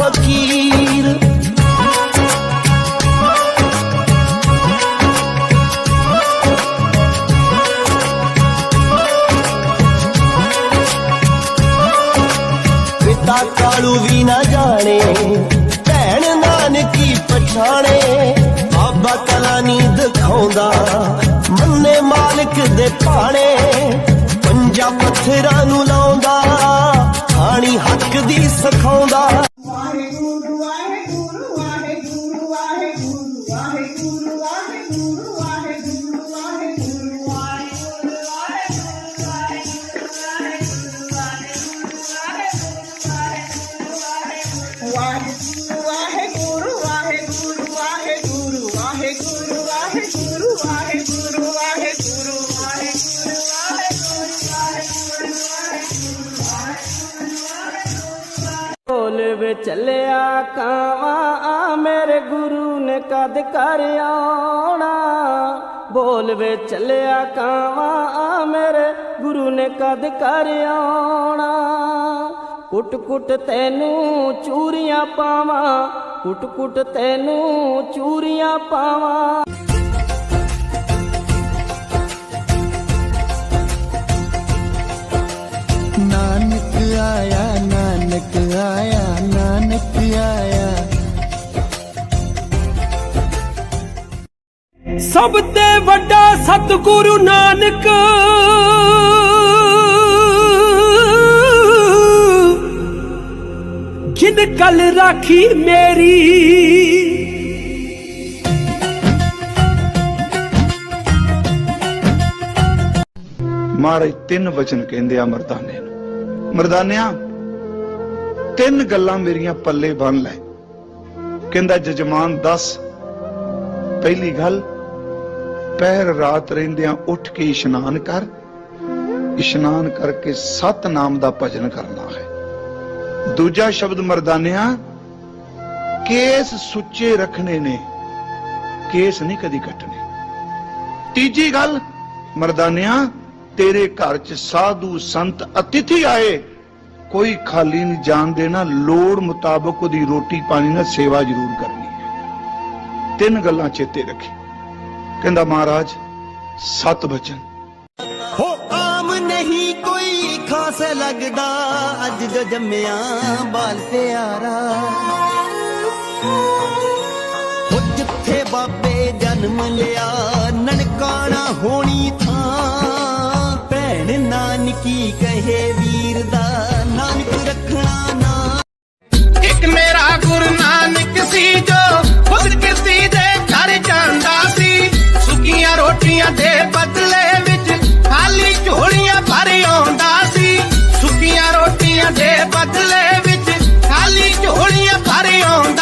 ਫਕੀਰ। ਪਿਤਾ ਕਾਲੂ ਵੀ ਨਾ ਜਾਣੇ, ਭੈਣ ਨਾਨਕੀ ਪਛਾਣੇ, ਬਾਬਾ ਕਲਾਨੀ ਦਿਖਾਉਂਦਾ, ਮੰਨੇ ਮਾਲਕ ਦੇ ਪਾਣੇ ਪੰਜਾ ਪੱਥਰਾਂ ਨੂੰ ਲਾਉਂਦਾ ਖਾਣੀ ਹੱਕ ਦੀ ਸਿਖਾਉਂਦਾ ਢੋਲ ਵੇ ਚੱਲਿਆ ਕਾਵਾਂ ਮੇਰੇ ਗੁਰੂ ਨੇ ਕਦ ਕਰ ਆਉਣਾ? ਬੋਲ ਵੇ ਚੱਲਿਆ ਕਾਵਾਂ ਮੇਰੇ ਗੁਰੂ ਨੇ ਕਦ ਕਰ ਆਉਣਾ? ਕੁੱਟ ਕੁੱਟ ਤੈਨੂੰ ਚੂਰੀਆਂ ਪਾਵਾਂ, ਕੁੱਟ ਕੁੱਟ ਤੈਨੂੰ ਚੂਰੀਆਂ ਪਾਵਾਂ। ਆਇਆ ਸਭ ਤੇ ਵੱਡਾ ਸਤਿਗੁਰੂ ਨਾਨਕ, ਜਿਨ ਕਲ ਰਾਖੀ ਮੇਰੀ। ਮਹਾਰਾਜ ਤਿੰਨ ਵਚਨ ਕਹਿੰਦੇ ਆ ਮਰਦਾਨੇ ਨੂੰ। ਮਰਦਾਨਿਆਂ ਤਿੰਨ ਗੱਲਾਂ ਮੇਰੀਆਂ ਪੱਲੇ ਬੰਨ ਲੈ। ਕਹਿੰਦਾ, ਜਜਮਾਨ, ਦੱਸ। ਪਹਿਲੀ ਗੱਲ, ਪਹਿਰ ਰਾਤ ਰਹਿੰਦਿਆਂ ਉੱਠ ਕੇ ਇਸ਼ਨਾਨ ਕਰ। ਇਸ਼ਨਾਨ ਕਰਕੇ ਸਤ ਨਾਮ ਦਾ ਭਜਨ ਕਰਨਾ ਹੈ। ਦੂਜਾ ਸ਼ਬਦ ਮਰਦਾਨਿਆ, ਕੇਸ ਸੁੱਚੇ ਰੱਖਣੇ ਨੇ, ਕੇਸ ਨਹੀਂ ਕਦੀ ਕੱਟਣੇ। ਤੀਜੀ ਗੱਲ, ਮਰਦਾਨਿਆ, ਤੇਰੇ ਘਰ ਚ ਸਾਧੂ ਸੰਤ ਅਤਿਥੀ ਆਏ। ਕੋਈ ਖਾਲੀ ਨਹੀਂ ਜਾਣ ਦੇਣਾ, ਲੋੜ ਮੁਤਾਬਕ ਉਹਦੀ ਰੋਟੀ ਪਾਣੀ ਨਾਲ ਸੇਵਾ ਜ਼ਰੂਰ ਕਰਨੀ ਹੈ। ਤਿੰਨ ਗੱਲਾਂ ਚੇਤੇ ਰੱਖੀ। ਕਹਿੰਦਾ, ਮਹਾਰਾਜ, ਸਤ ਬਚਨ। ਹੋ ਆਮ ਨਹੀਂ ਕੋਈ ਖਾਸ ਲੱਗਦਾ, ਅੱਜ ਜੋ ਜੰਮਿਆ ਬਾਲ ਪਿਆਰਾ। ਹੋ ਜਿੱਥੇ ਬਾਬੇ ਜਨਮ ਲਿਆ, ਨਨਕਾਣਾ ਹੋਣੀ ਥਾਂ। ਭੈਣ ਨਾਨਕੀ ਕਹੇ